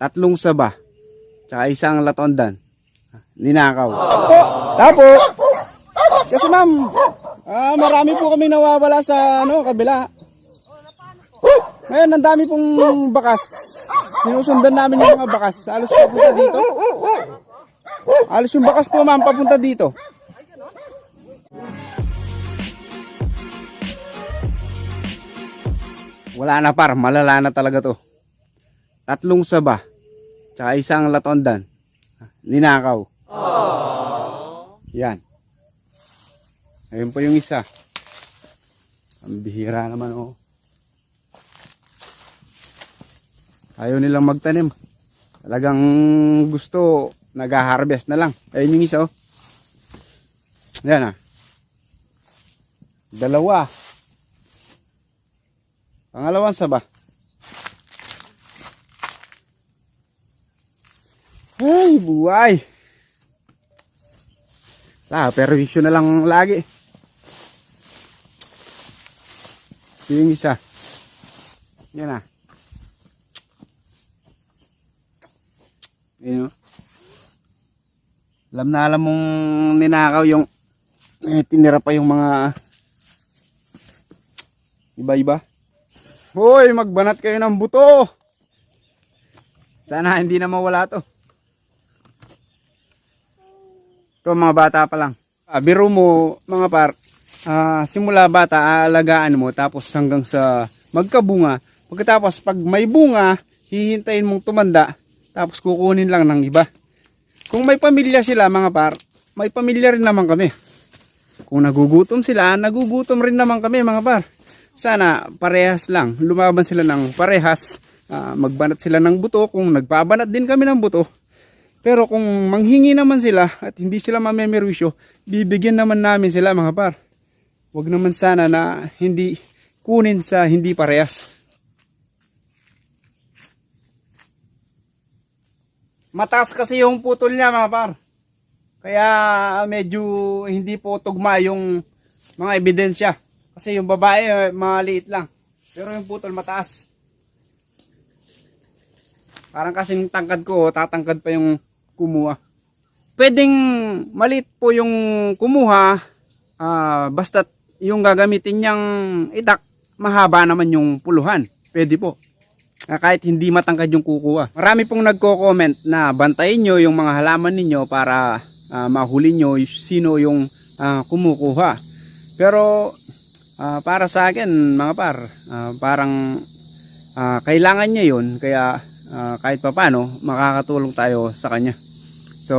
tatlong saba, tsaka isang latondan. Ninakaw. Po, tapos, kasi ma'am, ah, marami po kami nawawala sa ano, kabila. Ngayon, ang dami pong bakas. Sinusundan namin yung mga bakas. Alos papunta dito. Alos yung bakas po ma'am, papunta dito. Wala na par, malala na talaga to. Tatlong saba, tsaka isang latondan. Ninakaw. Yan. Ayun po yung isa. Ang bihira naman oh. Ayaw nilang magtanim. Talagang gusto, nag-harvest na lang. Ayun yung isa oh. Yan ah. Dalawa. Pangalawang saba. Ay, buhay. Ah, perwisyo na lang lagi. Ito yung isa. Yan ah. Yun oh. Alam na alam mong ninakaw yung eh, tinira pa yung mga iba-iba. Hoy, magbanat kayo ng buto. Sana hindi na mawala to. Ito mga bata pa lang. Ah, biro mo mga par, ah, simula bata aalagaan mo tapos hanggang sa magkabunga. Pagkatapos pag may bunga, hihintayin mong tumanda tapos kukunin lang ng iba. Kung may pamilya sila mga par, may pamilya rin naman kami. Kung nagugutom sila, nagugutom rin naman kami mga par. Sana parehas lang, lumaban sila ng parehas, ah, magbanat sila ng buto, kung nagbabanat din kami ng buto. Pero kung manghingi naman sila at hindi sila mamemerwisyo, bibigyan naman namin sila mga par. Huwag naman sana na hindi kunin sa hindi parehas. Mataas kasi yung putol niya mga par. Kaya medyo hindi po tugma yung mga ebidensya. Kasi yung babae eh, maliit lang. Pero yung putol mataas. Parang kasing tangkad ko, tatangkad pa yung kumuha. Pwedeng maliit po yung kumuha, ah, basta yung gagamitin niyang itak, mahaba naman yung puluhan. Pwede po. Ah, kahit hindi matangkad yung kukuha. Marami pong nagko-comment na bantayin nyo yung mga halaman ninyo para ah, mahuli nyo sino yung ah, kumukuha. Pero ah, para sa akin mga par, ah, parang ah, kailangan niya yun kaya ah, kahit papano makakatulong tayo sa kanya. So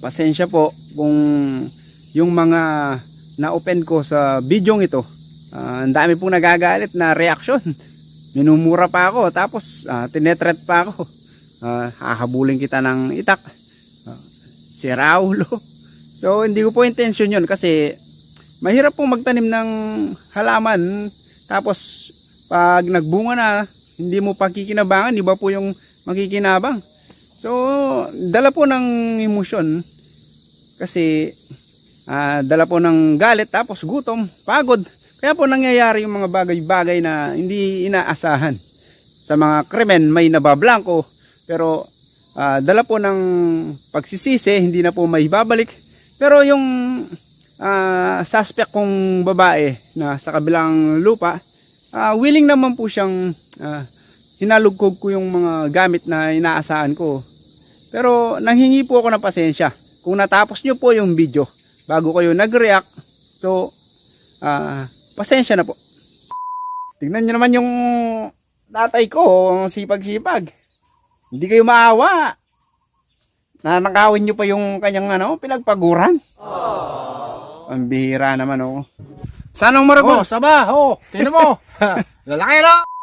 pasensya po kung yung mga na-open ko sa video ito, ah, ang dami pong nagagalit na reaction. Minumura pa ako tapos ah, tinetret pa ako. Ah, hahabulin kita ng itak. Ah, si Raulo. So hindi ko po intention yun kasi mahirap pong magtanim ng halaman tapos pag nagbunga na hindi mo pakikinabangan, iba po yung makikinabang. So dala po ng emosyon kasi ah, dala po ng galit tapos gutom, pagod. Kaya po nangyayari yung mga bagay-bagay na hindi inaasahan. Sa mga krimen may nabablangko pero ah, dala po ng pagsisisi, hindi na po may babalik. Pero yung ah, suspect kong babae na sa kabilang lupa, ah, willing naman po siyang ah, hinalugkog ko yung mga gamit na inaasahan ko. Pero nanghingi po ako ng pasensya. Kung natapos nyo po yung video bago kayo nag-react, so ah, pasensya na po. Tignan nyo naman yung tatay ko, ang sipag-sipag. Hindi kayo maawa. Nanakawin nyo pa yung kanyang ano, pinagpaguran. Ang bihira naman oh. Sanong Maragon? Oh, saba, oh, tingnan mo. Lalaki no?